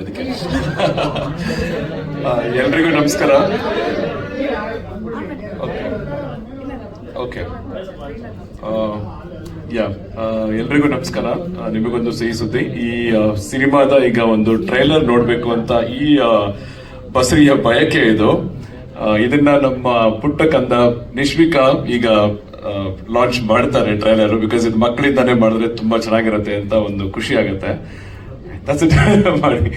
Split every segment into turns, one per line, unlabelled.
ಅದಕ್ಕೆ. ಎಲ್ರಿಗೂ ನಮಸ್ಕಾರ. ಓಕೆ. ಯಾ ಎಲ್ರಿಗೂ ನಮಸ್ಕಾರ. ನಿಮಗೊಂದು ಸಿಹಿ ಸುದ್ದಿ. ಈ ಸಿನಿಮಾದ ಈಗ ಒಂದು ಟ್ರೈಲರ್ ನೋಡಬೇಕು ಅಂತ ಈ ಬಸರಿಯ ಬಯಕೆ ಇದು. ಇದನ್ನ ನಮ್ಮ ಪುಟ್ಟ ಕಂದ ನಿಶ್ವಿಕಾ ಈಗ ಲಾಂಚ್ ಮಾಡ್ತಾರೆ ಟ್ರೈಲರ್ ಬಿಕಾಸ್ ಇದು ಮಕ್ಕಳಿಂದಾನೇ ಮಾಡಿದ್ರೆ ತುಂಬಾ ಚೆನ್ನಾಗಿರುತ್ತೆ ಅಂತ ಒಂದು ಖುಷಿ ಆಗುತ್ತೆ. It. ಮಾಡಿ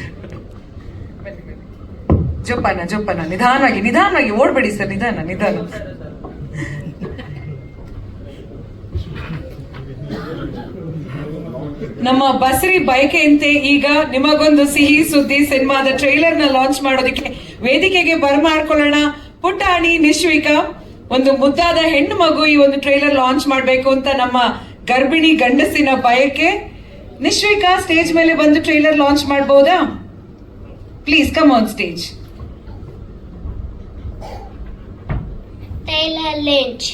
ಜೋಪಾನ ಜೋಪಾನ, ನಿಧಾನವಾಗಿ ನಿಧಾನವಾಗಿ ಓಡ್ಬೇಡಿ ಸರ್, ನಿಧಾನ ನಿಧಾನ ನಮ್ಮ ಬಸರಿ ಬಯಕೆಯಂತೆ ಈಗ ನಿಮಗೊಂದು ಸಿಹಿ ಸುದ್ದಿ ಸಿನಿಮಾದ ಟ್ರೈಲರ್ನ ಲಾಂಚ್ ಮಾಡೋದಕ್ಕೆ ವೇದಿಕೆಗೆ ಬರಮಾಡ್ಕೊಳ್ಳೋಣ ಪುಟಾಣಿ, ನಿಶ್ವಿಕ, ಒಂದು ಮುದ್ದಾದ ಹೆಣ್ಣು ಮಗು ಈ ಒಂದು ಟ್ರೈಲರ್ ಲಾಂಚ್ ಮಾಡಬೇಕು ಅಂತ ನಮ್ಮ ಗರ್ಭಿಣಿ ಗಂಡಸಿನ ಬಯಕೆ ನಿಶ್ವಿಕಾ ಸ್ಟೇಜ್ ಮೇಲೆ ಬಂದು ಟ್ರೈಲರ್ ಲಾಂಚ್ ಮಾಡಬಹುದಾ please come on stage
Taylor Lynch.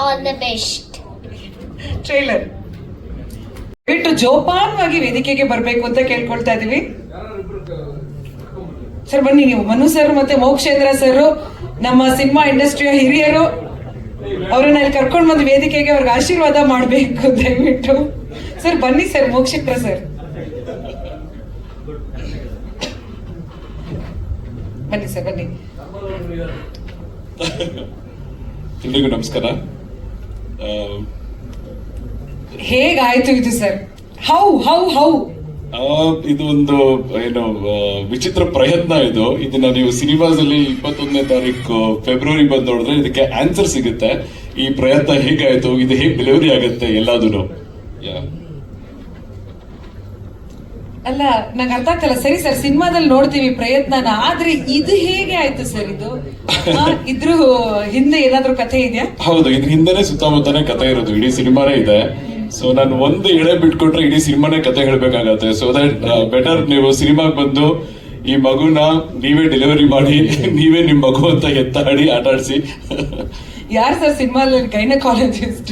All the best.
Trailer ಬಿಟ್ಟು ಜೋಪಾನವಾಗಿ ವೇದಿಕೆಗೆ ಬರಬೇಕು ಅಂತ ಕೇಳ್ಕೊಳ್ತಾ ಇದೀವಿ ಸರ್ ಬನ್ನಿ ನೀವು. ಮನು ಸರ್ ಮತ್ತೆ ಮೋಕ್ಷೇಂದ್ರ ಸರ್ ನಮ್ಮ ಸಿನಿಮಾ ಇಂಡಸ್ಟ್ರಿಯ ಹಿರಿಯರು. ಅವ್ರನ್ನ ಅಲ್ಲಿ ಕರ್ಕೊಂಡು ಬಂದು ವೇದಿಕೆಗೆ ಅವ್ರಿಗೆ ಆಶೀರ್ವಾದ ಮಾಡಬೇಕು ದಯವಿಟ್ಟು. ಸರ್ ಬನ್ನಿ ಸರ್ ಮೋಕ್ಷೇಂದ್ರ ಸರ್. ಬನ್ನಿ ಸರ್ ಬನ್ನಿ.
ಎಲ್ರಿಗೂ ನಮಸ್ಕಾರ.
ಹೇಗಾಯ್ತು ಇದು ಸರ್? How how how.
ಆ, ಇದು ಒಂದು ಏನು ವಿಚಿತ್ರ ಪ್ರಯತ್ನ ಇದು. ಇದನ್ನ ನೀವು ಸಿನಿಮಾಸ್ ಅಲ್ಲಿ ಇಪ್ಪತ್ತೊಂದನೇ ತಾರೀಕು ಫೆಬ್ರವರಿ ಬಂದ್ ನೋಡಿದ್ರೆ ಇದಕ್ಕೆ ಆನ್ಸರ್ ಸಿಗುತ್ತೆ. ಈ ಪ್ರಯತ್ನ ಹೇಗಾಯ್ತು? ಇದು ಹೇಗೆ ಡೆಲಿವರಿ ಆಗುತ್ತೆ ಎಲ್ಲಾದೂ ಯಾ
ಅಲ್ಲ ನಂಗೆ ಅರ್ಥ ಆಗ್ತಲ್ಲ. ಸರಿ ಸರ್ ಸಿನಿಮಾದಲ್ಲಿ ನೋಡ್ತೀವಿ ಪ್ರಯತ್ನನ. ಆದ್ರೆ ಇದು ಹೇಗೆ ಆಯ್ತು ಸರ್ ಇದು? ಇದ್ರೂ ಇದ್ರ ಹಿಂದೆ ಏನಾದ್ರೂ ಕಥೆ ಇದೆಯಾ?
ಹೌದು ಇದ್ರ ಹಿಂದೆನೆ ಸುತ್ತಮುತ್ತನೇ ಕಥೆ ಇರೋದು. ಇಡೀ ಸಿನಿಮಾನೇ ಇದೆ. ಸೊ ನಾನು ಒಂದು ಎಳೆ ಬಿಟ್ಕೊಟ್ರೆ ಇಡೀ ಸಿನಿಮಾನೇ ಕತೆ ಹೇಳ್ಬೇಕಾಗತ್ತೆ. ಸೊ ದಟ್ ಬೆಟರ್ ನೀವು ಸಿನಿಮಾಗ್ ಬಂದು ಈ ಮಗುನ ನೀವೇ ಡೆಲಿವರಿ ಮಾಡಿ ನೀವೇ ನಿಮ್ ಮಗು ಅಂತ ಎತ್ತಾಡಿ ಆಟ ಆಡಿಸಿ.
ಯಾರು ಸರ್ ಸಿನಿಮಾದಲ್ಲಿ ಗೈನಕಾಲಜಿಸ್ಟ್?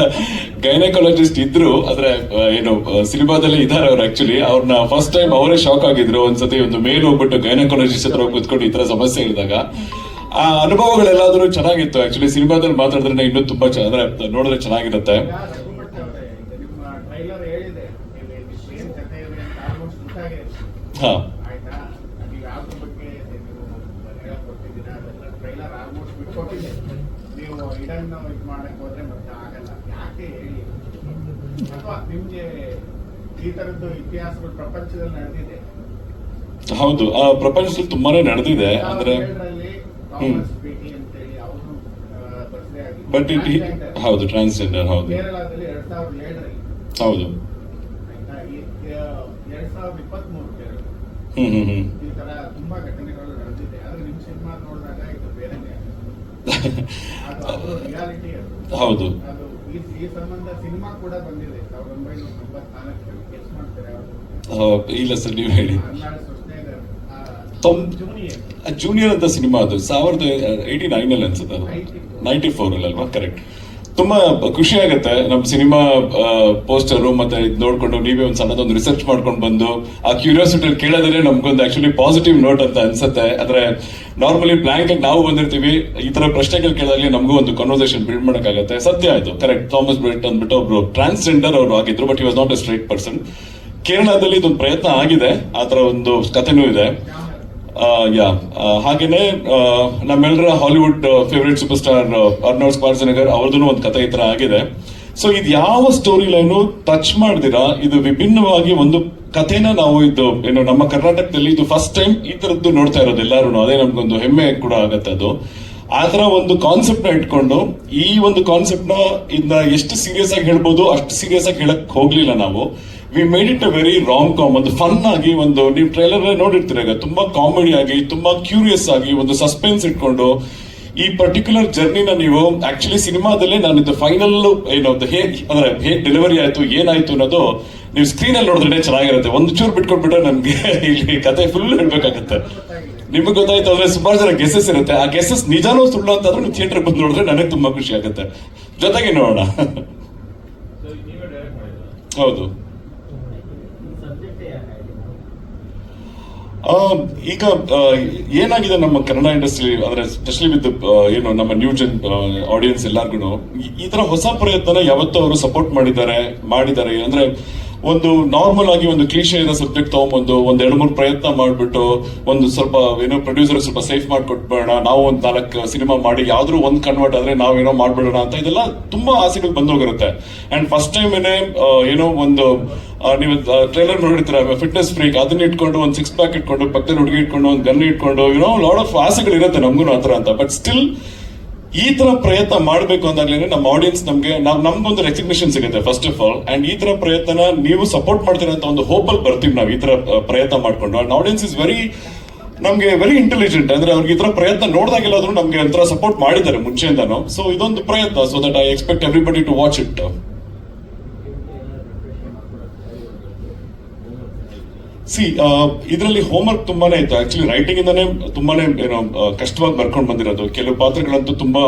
ಗೈನಕಾಲಜಿಸ್ಟ್ ಇದ್ರು ಆದ್ರೆ ಏನು ಸಿನಿಮಾದಲ್ಲಿ ಇದಾರೆ ಅವ್ರು ಆಕ್ಚುಲಿ ಅವ್ರನ್ನ ಫಸ್ಟ್ ಟೈಮ್ ಅವರೇ ಶಾಕ್ ಆಗಿದ್ರು. ಒಂದ್ಸತಿ ಒಂದು ಮೇಲ್ ಹೋಗ್ಬಿಟ್ಟು ಗೈನಕಾಲಜಿಸ್ಟ್ ಹತ್ರ ಕೂತ್ಕೊಂಡು ಈ ತರ ಸಮಸ್ಯೆ ಇದ್ದಾಗ ಆ ಅನುಭವಗಳೆಲ್ಲಾದ್ರೂ ಚೆನ್ನಾಗಿತ್ತು. ಆಕ್ಚುಲಿ ಸಿನಿಮಾದಲ್ಲಿ ಮಾತಾಡಿದ್ರೆ ಇನ್ನೂ ತುಂಬಾ ಅಂದ್ರೆ ನೋಡಿದ್ರೆ ಚೆನ್ನಾಗಿರುತ್ತೆ.
ನಡೆದಿದೆ
ಹೌದು, ಆ ಪ್ರಪಂಚದಲ್ಲಿ ತುಂಬಾನೇ ನಡೆದಿದೆ, ಅಂದ್ರೆ
ಬೇಟಿ
ಇಟ್ ಹೌದು ಟ್ರಾನ್ಸ್ಜೆಂಡರ್ ಹೌದು. ಹೌದು.
ಎರಡ್ ಸಾವಿರದ ಇಪ್ಪತ್ತ್ ಮೂರು ಕೇರಳ
ಹ್ಮ್ ಹ್ಮ್ ಹ್ಮ್
ಈ ತರ ತುಂಬಾ ಘಟನೆಗಳು ನಡೆದಿದೆ. ಆದ್ರೆ ನಿಮ್ ಸಿನಿಮಾ ನೋಡಿದಾಗ ಇದು ಬೇರೆನೆ ಅದು ರಿಯಾಲಿಟಿ ಅದು.
ಹೌದು.
ಅದು ಈ ಈ ಸಂಬಂಧ ಸಿನಿಮಾ ಕೂಡ ಬಂದಿದೆ. ಸಾವಿರದ ಒಂಬೈನೂರ ತೊಂಬತ್ನಾಲ್ಕರಲ್ಲಿ ಗೆಸ್ ಮಾಡ್ತಾರೆ
ಆ, ಇಲ್ಲ ಸರ್ ನೀವು ಹೇಳಿ.
ಹನ್ನೆರಡು ಸೊಸೈಟರ್
ತೊಂ-
ಜೂನಿಯರ್.
ಜೂನಿಯರ್ ಅಂತ ಸಿನಿಮಾ ಅದು. ಸಾವಿರದ ಏಯ್ಟಿ ನೈನ್ ಅಲ್ಲಿ ಅನ್ಸುತ್ತೆ ಅದು. ನೈಂಟಿ ಫೋರ್ ಅಲ್ಲಿ ಅಲ್ವಾ? ಕರೆಕ್ಟ್ ತುಂಬಾ ಖುಷಿ ಆಗುತ್ತೆ. ನಮ್ಮ ಸಿನಿಮಾ ಪೋಸ್ಟರ್ ಮತ್ತೆ ಇದು ನೋಡ್ಕೊಂಡು ನೀವೇ ಒಂದು ಸಣ್ಣದೊಂದು ರಿಸರ್ಚ್ ಮಾಡ್ಕೊಂಡು ಬಂದು ಆ ಕ್ಯೂರಿಯಾಸಿಟಿ ಕೇಳೋದ್ರೆ ನಮ್ಗೊಂದು ಆಕ್ಚುಲಿ ಪಾಸಿಟಿವ್ ನೋಟ್ ಅಂತ ಅನ್ಸುತ್ತೆ. ಅಂದ್ರೆ ನಾರ್ಮಲಿ ಬ್ಲಾಂಕ್ ನಾವು ಬಂದಿರ್ತೀವಿ. ಈ ತರ ಪ್ರಶ್ನೆಗಳು ಕೇಳಿದಲ್ಲಿ ನಮಗೂ ಒಂದು ಕನ್ವರ್ಸೇಷನ್ ಬಿಲ್ಡ್ ಮಾಡೋಕ್ಕಾಗತ್ತೆ. ಸತ್ಯ ಆಯ್ತು ಕರೆಕ್ಟ್ ಥಾಮಸ್ ಬ್ರಿಟ್ ಅಂದ್ಬಿಟ್ಟು ಒಬ್ರು ಟ್ರಾನ್ಸ್ಜೆಂಡರ್ ಅವರು ಆಗಿದ್ರು ಬಟ್ ಈ was not a straight person ಕೇರಳದಲ್ಲಿ ಇದೊಂದು ಪ್ರಯತ್ನ ಆಗಿದೆ. ಆ ತರ ಒಂದು ಕಥೆನೂ ಇದೆ. ಯಾ ಹಾಗೇನೆ ನಮ್ಮೆಲ್ಲರ Hollywood favourite super star Arnold Schwarzenegger ಅವ್ರದ್ದು ಒಂದು ಕಥೆ ಈ ತರ ಆಗಿದೆ. ಸೊ ಇದು ಯಾವ ಸ್ಟೋರಿ ಲೈನು ಟಚ್ ಮಾಡ್ದಿರಾ? ಇದು ವಿಭಿನ್ನವಾಗಿ ಒಂದು ಕಥೆನ ನಾವು ಇದು, ಏನು ನಮ್ಮ ಕರ್ನಾಟಕದಲ್ಲಿ ಇದು ಫಸ್ಟ್ ಟೈಮ್ ಈ ತರದ್ದು ನೋಡ್ತಾ ಇರೋದು ಎಲ್ಲರೂ ಅದೇ ನಮ್ಗೊಂದು ಹೆಮ್ಮೆ ಕೂಡ ಆಗತ್ತೆ ಅದು. ಆ ತರ ಒಂದು ಕಾನ್ಸೆಪ್ಟ್ನ ಇಟ್ಕೊಂಡು, ಈ ಒಂದು ಕಾನ್ಸೆಪ್ಟ್ನ ಇದನ್ನ ಎಷ್ಟು ಸೀರಿಯಸ್ ಆಗಿ ಹೇಳ್ಬೋದು, ಅಷ್ಟು ಸೀರಿಯಸ್ ಆಗಿ ಹೇಳಕ್ ಹೋಗ್ಲಿಲ್ಲ ನಾವು. We made it a very wrong calm ಒಂದು ಫನ್ ಆಗಿ ಒಂದು ನೀವು ಟ್ರೈಲರ್ ನೋಡಿರ್ತೀರ ಈಗ. ತುಂಬಾ ಕಾಮಿಡಿ ಆಗಿ ತುಂಬಾ ಕ್ಯೂರಿಯಸ್ ಆಗಿ ಒಂದು ಸಸ್ಪೆನ್ಸ್ ಇಟ್ಕೊಂಡು ಈ ಪರ್ಟಿಕ್ಯುಲರ್ ಜರ್ನಿನ ನೀವು ಆಕ್ಚುಲಿ ಸಿನಿಮಾದಲ್ಲೇ ನಾನು ಇದು ಫೈನಲ್ ಏನು ಹೇಗ್ ಅಂದ್ರೆ ಹೇಗ್ ಡೆಲಿವರಿ ಆಯ್ತು ಏನಾಯ್ತು ಅನ್ನೋದು ನೀವು ಸ್ಕ್ರೀನ್ ಅಲ್ಲಿ ನೋಡಿದ್ರೆ ಚೆನ್ನಾಗಿರುತ್ತೆ. ಒಂದು ಚೂರು ಬಿಟ್ಕೊಟ್ಬಿಟ್ರೆ ನನ್ಗೆ ಇಲ್ಲಿ ಕತೆ ಫುಲ್ ಹೇಳ್ಬೇಕಾಗತ್ತೆ. ನಿಮಗೆ ಗೊತ್ತಾಯ್ತು ಅಂದ್ರೆ ಸುಮಾರು ಜನ ಗೆಸಸ್ ಇರುತ್ತೆ. ಆ ಗೆಸಸ್ ನಿಜಾನೂ ಸುಳ್ಳು ಅಂತಾದ್ರೂ ನೀವು ಥಿಯೇಟರ್ ಬಂದು ನೋಡಿದ್ರೆ ನನಗೆ ತುಂಬಾ ಖುಷಿ ಆಗುತ್ತೆ. ಜೊತೆಗೆ ನೋಡೋಣ. ಹೌದು
ಸಬ್ಜೆಕ್ಟ್
ಆ, ಈಗ ಆ, ಏನಾಗಿದೆ ನಮ್ಮ ಕನ್ನಡ ಇಂಡಸ್ಟ್ರಿ ಅಂದ್ರೆ ಸ್ಪೆಷಲಿ ವಿತ್ ಏನು ನಮ್ಮ ನ್ಯೂ ಜನ್ ಆಡಿಯನ್ಸ್ ಎಲ್ಲಾರ್ಗು ಈ ತರ ಹೊಸ ಪ್ರಯತ್ನ ಯಾವತ್ತೂ ಅವರು ಸಪೋರ್ಟ್ ಮಾಡಿದ್ದಾರೆ ಮಾಡಿದ್ದಾರೆ. ಅಂದ್ರೆ ಒಂದು ನಾರ್ಮಲ್ ಆಗಿ ಒಂದು ಕ್ಲೀಶೆ ಸಬ್ಜೆಕ್ಟ್ ತಗೊಂಬಂದು ಒಂದು ಎರಡು ಮೂರು ಪ್ರಯತ್ನ ಮಾಡ್ಬಿಟ್ಟು ಒಂದು ಸ್ವಲ್ಪ ಏನೋ ಪ್ರೊಡ್ಯೂಸರ್ ಸ್ವಲ್ಪ ಸೇಫ್ ಮಾಡ್ಕೊಟ್ಬೇಡ ನಾವು ಒಂದು ನಾಲ್ಕು ಸಿನಿಮಾ ಮಾಡಿ ಯಾವ್ದಾದ್ರು ಒಂದ್ ಕನ್ವರ್ಟ್ ಆದ್ರೆ ನಾವೇನೋ ಮಾಡ್ಬಿಡೋಣ ಅಂತ ಇದೆಲ್ಲ ತುಂಬಾ ಆಸೆಗಳು ಬಂದೋಗಿರುತ್ತೆ. ಅಂಡ್ ಫಸ್ಟ್ ಟೈಮ್ ಏನೇ ಏನೋ ಒಂದು ನೀವು ಟ್ರೈಲರ್ ನೋಡಿರ್ತೀರ ಫಿಟ್ನೆಸ್ ಫ್ರೀಕ್ ಅದನ್ನ ಇಟ್ಕೊಂಡು ಒಂದು ಸಿಕ್ಸ್ ಪ್ಯಾಕ್ ಇಟ್ಕೊಂಡು, ಪಕ್ಕದಲ್ಲಿ ಹುಡುಗಿ ಇಟ್ಕೊಂಡು, ಒಂದು ಗನ್ ಇಟ್ಕೊಂಡು ಏನೋ ಲಾಡ್ ಆಫ್ ಆಸೆಗಳು ಇರುತ್ತೆ ನಮಗೂ ಆ ಥರ ಅಂತ. ಬಟ್ ಸ್ಟಿಲ್ ಈ ತರ ಪ್ರಯತ್ನ ಮಾಡಬೇಕು ಅಂದಾಗ್ಲೇನೆ ನಮ್ಮ ಆಡಿಯನ್ಸ್ ನಮಗೆ ನಾವು ನಮ್ಗೊಂದು ರೆಕಗ್ನಿಷನ್ ಸಿಗುತ್ತೆ ಫಸ್ಟ್ ಆಫ್ ಆಲ್ ಅಂಡ್ ಈ ತರ ಪ್ರಯತ್ನ ನೀವು ಸಪೋರ್ಟ್ ಮಾಡ್ತೀರಾ ಅಂತ ಒಂದು ಅಲ್ಲಿ ಬರ್ತೀವಿ ನಾವು ಈ ತರ ಪ್ರಯತ್ನ ಮಾಡ್ಕೊಂಡು. ಅಂಡ್ ಆಡಿಯನ್ಸ್ ಇಸ್ ವೆರಿ ನಮಗೆ ವೆರಿ ಇಂಟೆಲಿಜೆಂಟ್ ಅಂದ್ರೆ ಅವ್ರಿಗೆ ಈ ತರ ಪ್ರಯತ್ನ ನೋಡಿದಾಗೆಲ್ಲಾದ್ರೂ ನಮಗೆ ಒಂಥರ ಸಪೋರ್ಟ್ ಮಾಡಿದ್ದಾರೆ ಮುಂಚೆಯಿಂದಾನು. ಸೊ ಇದೊಂದು ಪ್ರಯತ್ನ so that I expect everybody to watch it see ಇದರಲ್ಲಿ ಹೋಮ್ವರ್ಕ್ ತುಂಬಾನೇ ಇತ್ತು. ಆಕ್ಚುಲಿ ರೈಟಿಂಗ್ ಇಂದಾನೆ ತುಂಬಾನೇ ಏನೋ ಆ, ಕಷ್ಟವಾಗಿ ಬರ್ಕೊಂಡು ಬಂದಿರೋದು. ಕೆಲವು ಪಾತ್ರಗಳಂತೂ ತುಂಬಾ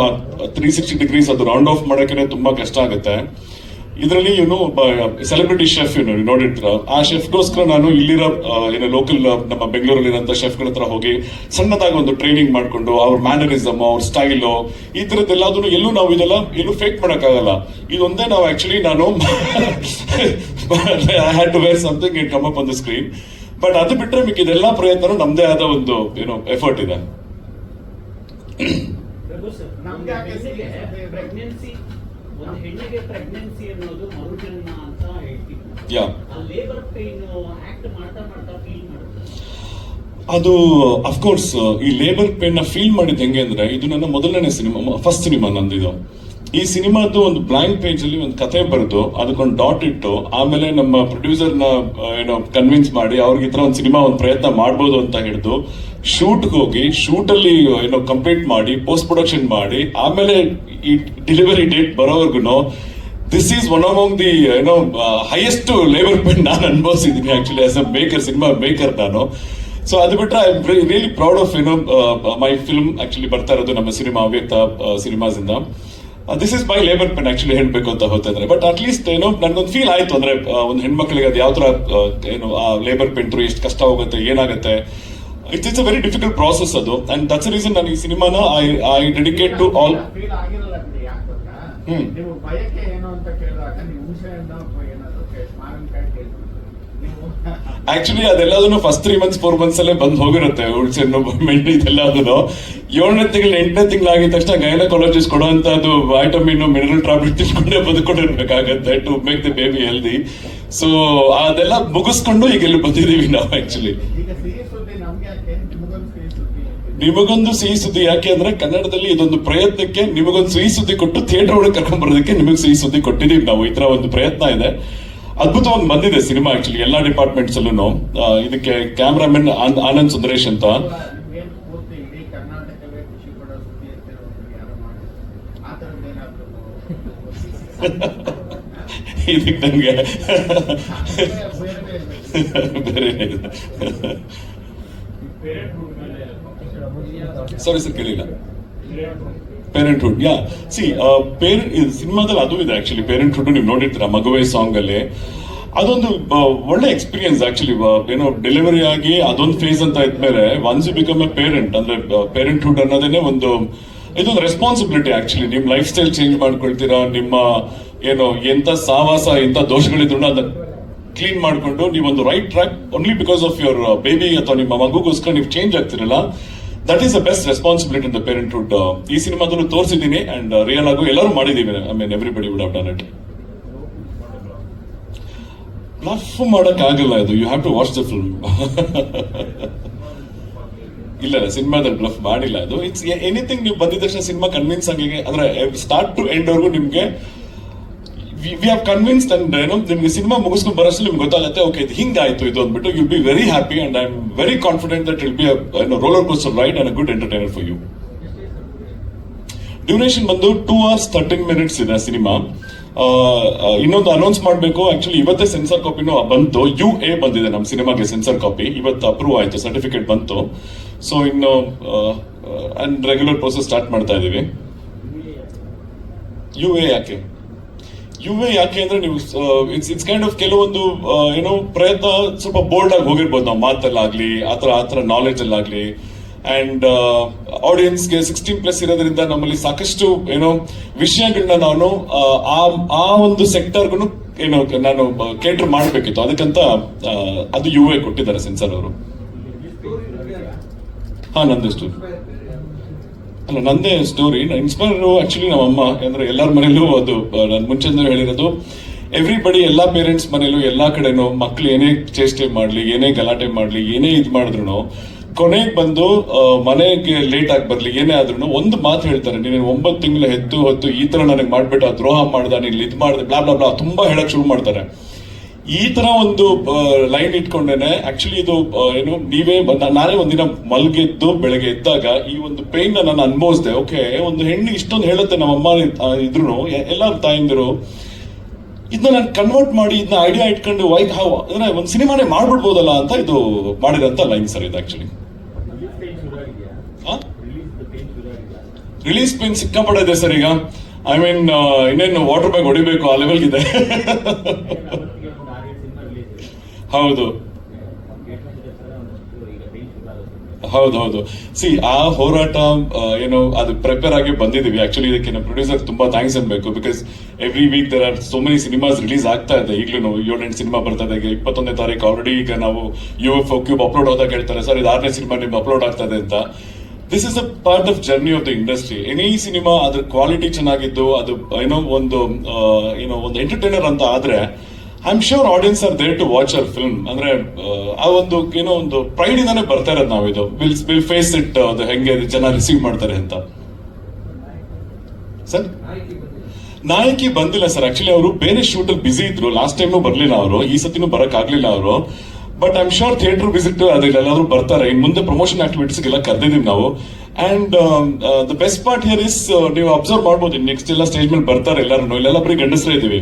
ತ್ರೀ ಸಿಕ್ಸ್ಟಿ ಡಿಗ್ರೀಸ್ ಅದು ರೌಂಡ್ ಆಫ್ ಮಾಡೋಕೆ ತುಂಬಾ ಕಷ್ಟ ಆಗುತ್ತೆ. ಇದರಲ್ಲಿ ಏನು ಒಬ್ಬ ಸೆಲೆಬ್ರಿಟಿ ಶೆಫ್ ಏನು ನೋಡಿರ್ತೀರ ಆ ಶೆಫ್ಗೋಸ್ಕರ ನಾನು ಇಲ್ಲಿರೋ ಏನು ಲೋಕಲ್ ನಮ್ಮ ಬೆಂಗಳೂರಲ್ಲಿರೋಂಥ ಶೆಫ್ಗಳ ಹತ್ರ ಹೋಗಿ ಸಣ್ಣದಾಗಿ ಒಂದು ಟ್ರೈನಿಂಗ್ ಮಾಡಿಕೊಂಡು, ಅವ್ರ ಮ್ಯಾನರಿಸಮ್ ಅವ್ರ ಸ್ಟೈಲು ಈ ತರದ್ದೆಲ್ಲದನ್ನು ಎಲ್ಲೂ ನಾವು ಇದೆಲ್ಲ ಎಲ್ಲೂ ಫೇಕ್ ಮಾಡೋಕ್ಕಾಗಲ್ಲ. ಇದೊಂದೇ ನಾವು ಆಕ್ಚುಲಿ ನಾನು I had to wear something it come up on the screen but ಅದು ಬಿಟ್ಟರೆ ಮಿಕ್ಕಿದೆಲ್ಲ ಪ್ರಯತ್ನ ನಮ್ಮದೇ ಆದ ಒಂದು ಏನೋ ಎಫರ್ಟ್ ಇದೆ.
ಒಂದು ಹೆಣ್ಣಿಗೆ ಪ್ರೆಗ್ನೆನ್ಸಿ ಅನ್ನೋದು ಮರುಜನ್ಮ ಅಂತ ಹೇಳ್ತೀವಿ.
ಯಾ
ಆ ಲೇಬರ್ ಪೇನ್ ಆಕ್ಟ್ ಮಾಡ್ತಾ ಮಾಡ್ತಾ ಫೀಲ್ ಮಾಡುತ್ತೆ.
ಅದು ಅಫ್ಕೋರ್ಸ್ ಈ ಲೇಬರ್ ಪೇನ್ನ ಫೀಲ್ ಮಾಡಿದ್ ಹೆಂಗೆ ಅಂದ್ರೆ ಇದು ನನ್ನ ಮೊದಲನೇ ಸಿನಿಮಾ ಫಸ್ಟ್ ಸಿನಿಮಾ ನಂದಿದು. ಈ ಸಿನಿಮಾದ್ದು ಒಂದು ಬ್ಲಾಂಕ್ ಪೇಜ್ ಅಲ್ಲಿ ಒಂದು ಕತೆ ಬರೆದು ಅದಕ್ಕೊಂದು ಡಾಟ್ ಇಟ್ಟು ಆಮೇಲೆ ನಮ್ಮ ಪ್ರೊಡ್ಯೂಸರ್ನ ಏನೋ ಕನ್ವಿನ್ಸ್ ಮಾಡಿ ಅವ್ರಿಗೆ ಈ ಥರ ಒಂದು ಸಿನಿಮಾ ಒಂದು ಪ್ರಯತ್ನ ಮಾಡ್ಬೋದು ಅಂತ ಹಿಡಿದು ಶೂಟ್ ಹೋಗಿ ಶೂಟ್ ಅಲ್ಲಿ ಏನೋ ಕಂಪ್ಲೀಟ್ ಮಾಡಿ ಪೋಸ್ಟ್ ಪ್ರೊಡಕ್ಷನ್ ಮಾಡಿ ಆಮೇಲೆ ಈ ಡೆಲಿವರಿ ಡೇಟ್ ಬರೋವರೆಗೂ this is one of the ಏನೋ ಹೈಯೆಸ್ಟ್ ಲೇಬರ್ ಪೇನ್ ನಾನು ಅನುಭವಿಸಿದ್ದೀನಿ actually as a maker cinema maker ನಾನು. ಸೊ ಅದು ಬಿಟ್ರೆ ಐ ರಿಯಲಿ ಪ್ರೌಡ್ ಆಫ್ ಏನೋ ಮೈ ಫಿಲ್ಮ್ ಆಕ್ಚುಲಿ ಬರ್ತಾ ಇರೋದು ನಮ್ಮ ಸಿನಿಮಾ ಅವ್ಯಕ್ತ ಸಿನಿಮಾಸ್ ಇಂದ. This is my labour pain actually ಹೇಳಬೇಕು ಅಂತ ಹೋಗ್ತಾ ಬಟ್ ಅಟ್ ಲೀಸ್ಟ್ ಏನೋ ನನ್ಗೊಂದು ಫೀಲ್ ಆಯ್ತು ಅಂದ್ರೆ ಆ, ಒಂದು ಹೆಣ್ಮಕ್ಳಿಗೆ ಅದು ಯಾವ ತರ ಏನು ಆ ಲೇಬರ್ ಪೆಂಟ್ರು ಎಷ್ಟು ಕಷ್ಟ ಹೋಗುತ್ತೆ ಏನಾಗುತ್ತೆ. It's it's a very difficult process ಅದು ಅಂಡ್ ದಟ್ಸ್ ರೀಸನ್ ನಾನು ಈ ಸಿನಿಮಾನ I I dedicate to all hmm. Actually ಅದೆಲ್ಲದನ್ನು first three months four months ಅಲ್ಲೇ ಬಂದು ಹೋಗಿರುತ್ತೆ. ಹುಳ್ಸೆಣ್ಣು ಮೆಣ್ಣು ಇದೆಲ್ಲದನ್ನು. ಏಳನೇ ತಿಂಗಳು ಎಂಟನೇ ತಿಂಗಳು ಆಗಿದ ತಕ್ಷಣ ಗೈನಕಾಲಜಿಸ್ಟ್ ಕೊಡುವಂತದ್ದು ವೈಟಮಿನ್ ಮಿನರಲ್ ಟ್ಯಾಬ್ಲೆಟ್ ತಿಳ್ಕೊಂಡೇ ಬದುಕೊಂಡಿರ್ಬೇಕಾಗತ್ತೆ to make the baby healthy so ಅದೆಲ್ಲ ಮುಗಿಸ್ಕೊಂಡು ಈಗ ಇಲ್ಲಿ ಬಂದಿದ್ದೀವಿ ನಾವು ಆಕ್ಚುಲಿ
ಈಗ ಸಿಹಿ ಸುದ್ದಿ ನಮ್ಗೆ ಯಾಕೆ ನಿಮಗೊಂದು ಸಿಹಿ ಸುದ್ದಿ
ನಿಮಗೊಂದು ಸಿಹಿ ಸುದ್ದಿ ಯಾಕೆ ಅಂದ್ರೆ ಕನ್ನಡದಲ್ಲಿ ಇದೊಂದು ಪ್ರಯತ್ನಕ್ಕೆ ನಿಮಗೊಂದು ಸಿಹಿ ಸುದ್ದಿ ಕೊಟ್ಟು ಥಿಯೇಟರ್ ಒಳಗೆ ಕರ್ಕೊಂಡ್ ಬರೋದಕ್ಕೆ ನಿಮಗೆ ಸಿಹಿ ಸುದ್ದಿ ಕೊಟ್ಟಿದೀವಿ ನಾವು. ಈ ತರ ಒಂದು ಪ್ರಯತ್ನ ಇದೆ. ಅದ್ಭುತವಾಗಿ ಬಂದಿದೆ ಸಿನಿಮಾ ಆಕ್ಚುಲಿ ಎಲ್ಲಾ ಡಿಪಾರ್ಟ್ಮೆಂಟ್ಸ್ ಅಲ್ಲೂ ಇದಕ್ಕೆ ಕ್ಯಾಮ್ರಾಮನ್ ಆನಂದ್ ಸುಂದರೇಶ್ ಅಂತ. ಇದಕ್ಕೆ ನನಗೆ
ಬೇರೆ.
ಸಾರಿ ಸರ್ ಕೇಳಿಲ್ಲ. ಪೇರೆಂಟ್ಹುಡ್ ಯಾ ಸಿ ಪೇರೆಂಟ್ ಸಿನಿಮಾದಲ್ಲಿ ಅದು ಇದೆ ಆಕ್ಚುಲಿ ಪೇರೆಂಟ್ಹುಡ್ ನೀವು ನೋಡಿರ್ತೀರ, ಮಗುವೆ ಸಾಂಗ್ ಅಲ್ಲಿ. ಅದೊಂದು ಒಳ್ಳೆ ಎಕ್ಸ್ಪೀರಿಯನ್ಸ್ ಆಕ್ಚುಲಿ ಏನೋ ಡೆಲಿವರಿ ಆಗಿ ಅದೊಂದು ಫೇಸ್ ಅಂತ ಇದ್ಮೇಲೆ once you become a parent ಅಂದ್ರೆ ಪೇರೆಂಟ್ಹುಡ್ ಅನ್ನೋದೇನೆ ಒಂದು, ಇದೊಂದು ರೆಸ್ಪಾನ್ಸಿಬಿಲಿಟಿ ಆಕ್ಚುಲಿ ನಿಮ್ ಲೈಫ್ ಸ್ಟೈಲ್ ಚೇಂಜ್ ಮಾಡ್ಕೊಳ್ತೀರಾ, ನಿಮ್ಮ, ಏನೋ, ಎಂತ ಸಾವಾಸ, ಎಂತ ದೋಷಗಳಿದ್ರು ಅದನ್ನ ಕ್ಲೀನ್ ಮಾಡ್ಕೊಂಡು, ನೀವೊಂದು right track only because of your baby ಅಥವಾ ನಿಮ್ಮ ಮಗುಗೋಸ್ಕರ ನೀವು change ಆಗ್ತಿರಲ್ಲ. That is the best responsibility the parenthood ಈ ಸಿನಿಮಾದಲ್ಲೂ ತೋರಿಸಿದ್ದೀನಿ ಅಂಡ್ ರಿಯಲ್ ಆಗು ಎಲ್ಲರೂ ಮಾಡಿದೀವಿ I mean everybody would have done it bluff ಮಾಡಕ್ ಆಗಲ್ಲ ಇದು. You have to watch the film ಇಲ್ಲ ಸಿನಿಮಾದಲ್ಲಿ ಬ್ಲಫ್ ಮಾಡಿಲ್ಲ ಅದು ಇಟ್ಸ್ ಎನಿಥಿಂಗ್ ನೀವು ಬಂದಿದ ತಕ್ಷಣ ಸಿನಿಮಾ ಕನ್ವಿನ್ಸ್ ಆಗಿ ಅಂದ್ರೆ ಸ್ಟಾರ್ಟ್ ಟು ಎಂಡ್ ವರ್ಗು ನಿಮ್ಗೆ ವಿ ಹ್ಯಾವ್ ಕನ್ವಿನ್ಸ್ಡ್ ಅಂಡ್ ಏನು ನಿಮ್ಗೆ ಸಿನಿಮಾ ಮುಗಿಸ್ಕೊಂಡು ಬರೋಷ್ಟು ನಿಮ್ಗೆ ಗೊತ್ತಾಗುತ್ತೆ ಓಕೆ ಇದು ಹಿಂಗಾಯ್ತು ಇದು ಅಂದ್ಬಿಟ್ಟು you be very happy and I am very confident that will be roller coaster ride and good entertainer for you duration ಬಂದು ಟೂ ಅವರ್ಸ್ ತರ್ಟೀನ್ ಮಿನಿಟ್ಸ್ ಇದೆ ಸಿನಿಮಾ ಇನ್ನೊಂದು ಅನೌನ್ಸ್ ಮಾಡಬೇಕು. ಆಕ್ಚುಲಿ ಇವತ್ತೇ ಸೆನ್ಸರ್ ಕಾಪಿನೂ ಬಂತು. ಯು ಎ ಬಂದಿದೆ ನಮ್ಮ ಸಿನಿಮಾಗೆ ಸೆನ್ಸರ್ ಕಾಪಿ ಇವತ್ತು ಅಪ್ರೂವ್ ಆಯಿತು ಸರ್ಟಿಫಿಕೇಟ್ ಬಂತು. ಸೊ ಇನ್ನು ಅಂಡ್ ರೆಗ್ಯುಲರ್ ಪ್ರೋಸೆಸ್ ಸ್ಟಾರ್ಟ್ ಮಾಡ್ತಾ ಇದ್ದೀವಿ ಯು ಎ ಯಾಕೆ? ಯುವೆ ಯಾಕೆ ಅಂದ್ರೆ ನೀವು ಇಟ್ಸ್ ಇಟ್ಸ್ ಕೈಂಡ್ ಆಫ್ ಕೆಲವೊಂದು ಏನೋ ಪ್ರಯತ್ನ ಸ್ವಲ್ಪ ಬೋಲ್ಡ್ ಆಗಿ ಹೋಗಿರ್ಬೋದು ನಾವು ಮಾತಲ್ಲಾಗ್ಲಿ ಆತರ ಆತರ ನಾಲೆಜ್ ಅಲ್ಲಾಗ್ಲಿ. ಅಂಡ್ ಆಡಿಯನ್ಸ್ಗೆ ಸಿಕ್ಸ್ಟೀನ್ ಪ್ಲಸ್ ಇರೋದ್ರಿಂದ ನಮ್ಮಲ್ಲಿ ಸಾಕಷ್ಟು ಏನೋ ವಿಷಯಗಳನ್ನ ನಾನು ಆ, ಒಂದು ಸೆಕ್ಟರ್ಗೂ ಏನೋ ನಾನು ಕೇಟರ್ ಮಾಡಬೇಕಿತ್ತು. ಅದಕ್ಕಂತ ಅದು ಯು ಕೊಟ್ಟಿದ್ದಾರೆ ಸೆನ್ಸರ್ ಅವರು. ಹಾ ನಂದಷ್ಟು ಅಲ್ಲ, ನಂದೇ ಸ್ಟೋರಿ ಇನ್ಸ್ಪೈರ್ ಆಕ್ಚುಲಿ ನಮ್ಮ ಅಮ್ಮ, ಅಂದ್ರೆ ಎಲ್ಲರ ಮನೇಲೂ ಅದು ನಾನು ಮುಂಚೆಂದ ಹೇಳಿರೋದು. ಎವ್ರಿಬಡಿ ಎಲ್ಲಾ ಪೇರೆಂಟ್ಸ್ ಮನೇಲೂ, ಎಲ್ಲಾ ಕಡೆನೂ ಮಕ್ಳು ಏನೇ ಚೇಷ್ಟೆ ಮಾಡ್ಲಿ, ಏನೇ ಗಲಾಟೆ ಮಾಡ್ಲಿ, ಏನೇ ಇದು ಮಾಡಿದ್ರು ಕೊನೆಗೆ ಬಂದು ಮನೆಗೆ ಲೇಟ್ ಆಗಿ ಬರ್ಲಿ, ಏನೇ ಆದ್ರೂ ಒಂದು ಮಾತು ಹೇಳ್ತಾರೆ. ನೀನು ಒಂಬತ್ತು ತಿಂಗಳು ಹೆತ್ತು ಹೊತ್ತು ಈ ತರ ನನಗೆ ಮಾಡ್ಬಿಟ್ಟು ಆ ದ್ರೋಹ ಮಾಡ್ದ, ನೀನು ಇದು ಮಾಡ್ದೆ, ಬ್ಲಾ ಬ್ಲಾ ಬ್ಲಾ, ತುಂಬಾ ಹೇಳಕ್ ಶುರು ಮಾಡ್ತಾರೆ. ಈ ತರ ಒಂದು ಲೈನ್ ಇಟ್ಕೊಂಡೇನೆ ಆಕ್ಚುಲಿ ಇದು ಏನು, ನೀವೇ ನಾನೇ ಒಂದಿನ ಮಲ್ಗೆದ್ದು ಬೆಳಗ್ಗೆ ಎದ್ದಾಗ ಈ ಒಂದು ಪೇನ್ ನಾನು ಅನುಭವಿಸ್ದೆ. ಓಕೆ ಒಂದು ಹೆಣ್ಣು ಇಷ್ಟೊಂದು ಹೇಳುತ್ತೆ ನಮ್ಮ ಅಮ್ಮ ಇದ್ರು ಎಲ್ಲ ತಾಯಿಂದಿರು ಇದನ್ನ ನಾನು ಕನ್ವರ್ಟ್ ಮಾಡಿ ಇದನ್ನ ಐಡಿಯಾ ಇಟ್ಕೊಂಡು ವೈಕ್ ಹಾವ್ ಅಂದ್ರೆ ಒಂದು ಸಿನಿಮಾನೇ ಮಾಡ್ಬಿಡ್ಬೋದಲ್ಲ ಅಂತ ಇದು ಮಾಡಿದಂತ ಲೈನ್ ಸರ್ ಇದು ಆಕ್ಚುಲಿ ರಿಲೀಸ್ ಪೇನ್ ಸಿಕ್ಕಾಪಟ್ಟೆ ಇದೆ ಸರ್ ಈಗ. ಐ ಮೀನ್ ಇನ್ನೇನು ವಾಟರ್ ಬ್ಯಾಗ್ ಹೊಡಿಬೇಕು, ಆ ಲೆವೆಲ್ ಇದೆ ಹೌದು. ಹೌದು ಹೌದು. ಸಿ ಆ ಹೋರಾಟ ಏನು, ಅದು ಪ್ರಿಪೇರ್ ಆಗಿ ಬಂದಿದೀವಿ. ಆಕ್ಚುಲಿ ಇದಕ್ಕೆ ನಮ್ಮ ಪ್ರೊಡ್ಯೂಸರ್ ತುಂಬಾ ಥ್ಯಾಂಕ್ಸ್ ಅನ್ಬೇಕು because every week there are so many cinemas release ಆಗ್ತಾ ಇದೆ. ಈಗಲೂ ಏಳೆಂಟು ಸಿನಿಮಾ ಬರ್ತಾ ಇದೆ. ಇಪ್ಪತ್ತೊಂದನೇ ತಾರೀಕು ಆಲ್ರೆಡಿ ಈಗ ನಾವು ಯು ಎಫ್ ಕ್ಯೂಬ್ ಅಪ್ಲೋಡ್ ಹೋದಾಗ ಹೇಳ್ತಾರೆ ಸರ್ ಇದು ಆರನೇ ಸಿನಿಮಾ ನಿಮ್ಗೆ ಅಪ್ಲೋಡ್ ಆಗ್ತಾ ಇದೆ ಅಂತ. This is a part of journey of the industry any cinema ಅದ್ರ ಕ್ವಾಲಿಟಿ ಚೆನ್ನಾಗಿದ್ದು, ಅದು, ಏನೋ ಒಂದು ಏನೋ ಒಂದು ಎಂಟರ್ಟೈನರ್ ಅಂತ ಆದ್ರೆ I am sure audience are there to watch our film ಅಂದ್ರೆ ಆ, ಒಂದು ಏನೋ ಒಂದು ಪ್ರೈಡ್ ಇಂದಾನೆ ಬರ್ತಾ ಇರೋದು ನಾವು ಇದು ವಿಲ್ ವಿಲ್ ಫೇಸ್ ಇಟ್ ಅದು ಹೆಂಗೆ ಜನ ರಿಸೀವ್ ಮಾಡ್ತಾರೆ ಅಂತ. ಸರ್ ನಾಯಕಿ ಬಂದಿಲ್ಲ ಸರ್ ಆಕ್ಚುಲಿ ಅವರು ಬೇರೆ ಶೂಟ್ ಅಲ್ಲಿ ಬಿಸಿ ಇದ್ರು. ಲಾಸ್ಟ್ ಟೈಮ್ ಬರ್ಲಿಲ್ಲ ಅವರು. ಈ ಸತಿನೂ ಬರಕ್ ಆಗ್ಲಿಲ್ಲ ಅವರು. But I am sure theatre visit ಎಲ್ಲಾದ್ರೂ ಬರ್ತಾರೆ. ಇನ್ ಮುಂದೆ ಪ್ರಮೋಷನ್ ಆಕ್ಟಿವಿಟೀಸ್ ಎಲ್ಲ ಕರೆದಿದ್ದೀವಿ ನಾವು. And the best part here is ನೀವು ಅಬ್ಸರ್ವ್ ಮಾಡ್ಬೋದು. ನೆಕ್ಸ್ಟ್ ಎಲ್ಲ ಸ್ಟೇಜ್ ಮೇಲೆ ಬರ್ತಾರೆ ಎಲ್ಲರೂ ಇಲ್ಲೆಲ್ಲ ಬರೀ ಗಂಡಸ್ರೇ ಇದೀವಿ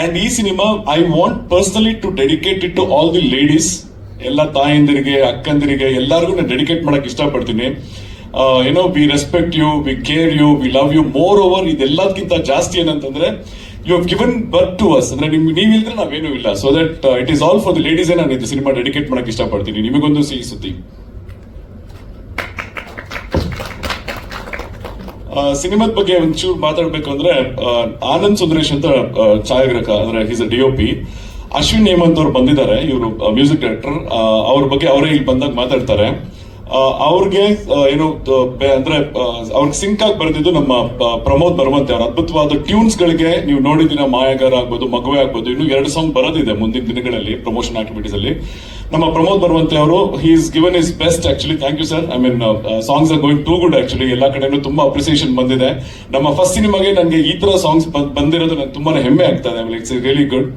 ಅಂಡ್ ಈ cinema I want personally to dedicate it to all the ladies ಎಲ್ಲ ತಾಯಂದಿರಿಗೆ, ಅಕ್ಕಂದಿರಿಗೆ, ಎಲ್ಲರಿಗೂ ನಾನು ಡೆಡಿಕೇಟ್ ಮಾಡಕ್ ಇಷ್ಟಪಡ್ತೀನಿ. ಏನೋ we respect you we care you we love you more over ಇದೆಲ್ಲದಕ್ಕಿಂತ ಜಾಸ್ತಿ ಏನಂತಂದ್ರೆ you have given birth to us ಅಂದ್ರೆ ನಿಮ್ ನೀವಿಲ್ದ್ರೆ ನಾವೇನು ಇಲ್ಲ. So that it is all for the ladies ನಾನು ಇದು ಸಿನಿಮಾ ಡೆಡಿಕೇಟ್ ಮಾಡಕ್ ಇಷ್ಟಪಡ್ತೀನಿ. ನಿಮಗೊಂದು ಸಿಹಿ ಸಿನಿಮಾದ ಬಗ್ಗೆ ಒಂಚೂರು ಮಾತಾಡ್ಬೇಕು ಅಂದ್ರೆ ಆನಂದ್ ಸುಂದರೇಶ್ ಅಂತ ಛಾಯಾಗ್ರಹ, ಅಂದ್ರೆ his D O P Ashwin Hemanth ಅವ್ರು ಬಂದಿದ್ದಾರೆ, ಇವರು ಮ್ಯೂಸಿಕ್ ಡೈರೆಕ್ಟರ್ ಅವ್ರ ಬಗ್ಗೆ ಅವರೇ ಇಲ್ಲಿ ಬಂದಾಗ ಮಾತಾಡ್ತಾರೆ. ಅವ್ರಿಗೆ ಏನು ಅಂದ್ರೆ ಅವ್ರಿಗೆ ಸಿಂಕ್ ಆಗಿ ಬರೆದಿದ್ದು ನಮ್ಮ ಪ್ರಮೋದ್ ಬರುವಂತೆ ಅವ್ರ ಅದ್ಭುತವಾದ ಟ್ಯೂನ್ಸ್ ಗಳಿಗೆ ನೀವು ನೋಡಿದಿರ ಮಾಯಾಗಾರ ಆಗ್ಬೋದು, ಮಗುವೆ ಆಗ್ಬೋದು, ಇನ್ನು ಎರಡು ಸಾಂಗ್ ಬರೋದಿದೆ ಮುಂದಿನ ದಿನಗಳಲ್ಲಿ ಪ್ರಮೋಷನ್ ಆಕ್ಟಿವಿಟೀಸ್ ಅಲ್ಲಿ. ನಮ್ಮ ಪ್ರಮೋದ್ ಬರುವಂತೆ ಅವರು he's given is best actually thank you sir I mean songs are going to good actually ಎಲ್ಲ ಕಡೆನೂ ತುಂಬಾ ಅಪ್ರಿಸಿಯೇಷನ್ ಬಂದಿದೆ. ನಮ್ಮ ಫಸ್ಟ್ ಸಿನಿಮಾಗೆ ನನಗೆ ಈ ತರ ಸಾಂಗ್ಸ್ ಬಂದಿರೋದು ನನಗೆ ತುಂಬಾನೇ ಹೆಮ್ಮೆ ಆಗ್ತಾ ಇದೆ. It's really good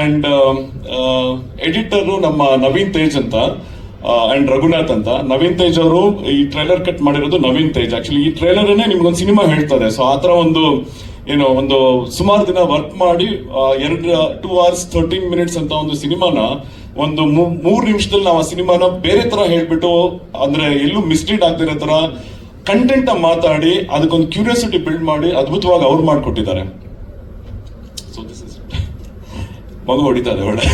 and editor ನಮ್ಮ ನವೀನ್ ತೇಜ್ ಅಂತ ಅಂಡ್ ರಘುನಾಥ್ ಅಂತ. ನವೀನ್ ತೇಜ್ ಅವರು ಈ ಟ್ರೈಲರ್ ಕಟ್ ಮಾಡಿರೋದು ನವೀನ್ ತೇಜ್. ಆಕ್ಚುಲಿ ಈ ಟ್ರೈಲರ್ ನಿಮ್ಗೊಂದು ಸಿನಿಮಾ ಹೇಳ್ತದೆ ಸೊ ಆತರ ಒಂದು ಏನೋ ಒಂದು ಸುಮಾರು ದಿನ ವರ್ಕ್ ಮಾಡಿ ಎರಡು ಟೂ ಅವರ್ಸ್ ಥರ್ಟೀನ್ ಮಿನಿಟ್ಸ್ ಅಂತ ಒಂದು ಸಿನಿಮಾನ ಒಂದು ಮೂರ್ ನಿಮಿಷದಲ್ಲಿ ನಾವು ಆ ಸಿನಿಮಾನ ಬೇರೆ ತರ ಹೇಳ್ಬಿಟ್ಟು, ಅಂದ್ರೆ ಎಲ್ಲೂ ಮಿಸ್ಲೀಡ್ ಆಗ್ತಿರೋ ತರ ಕಂಟೆಂಟ್ ಮಾತಾಡಿ, ಅದಕ್ಕೊಂದು ಕ್ಯೂರಿಯಾಸಿಟಿ ಬಿಲ್ಡ್ ಮಾಡಿ ಅದ್ಭುತವಾಗಿ ಅವ್ರು ಮಾಡಿಕೊಟ್ಟಿದ್ದಾರೆ. ಮಗು ಹೊಡಿತಾ ಇದೆ ಒಳ್ಳೆ.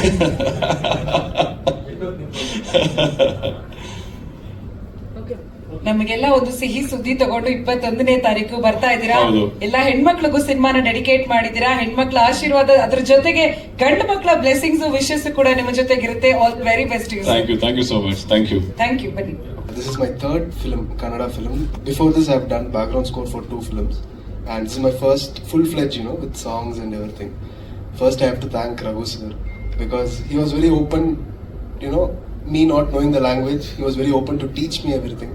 ನಮಗೆಲ್ಲ ಒಂದು ಸಿಹಿ ಸುದ್ದಿ ತಗೊಂಡು ಇಪ್ಪತ್ತೊಂದನೇ ತಾರೀಕು ಬರ್ತಾ ಇದ್ದೀರಾ
ಎಲ್ಲ
ಎಲ್ಲಾ ಹೆಣ್ಮಕ್ಳಿಗೂ ಸಿನಿಮಾನ ಡೆಡಿಕೇಟ್ ಮಾಡಿದ್ದೀರಾ ಹೆಣ್ಮಕ್ಳ ಆಶೀರ್ವಾದ ಅದ್ರ ಜೊತೆಗೆ ಗಂಡು ಮಕ್ಕಳ ಬ್ಲೆಸಿಂಗ್ಸ್ ವಿಶಸ್ ಕೂಡ ನಿಮ್ಮ ಜೊತೆಗಿರುತ್ತೆ all very best
thank you thank you so much thank you
thank you ಬನ್ನಿ
This is my third film, Kannada film. Before this, I've done background score for two films, and this is my first full-fledged, you know, with songs and everything. First, I have to thank Raghu sir because he was very open. You know, me not knowing the language, he was very open to teach me everything.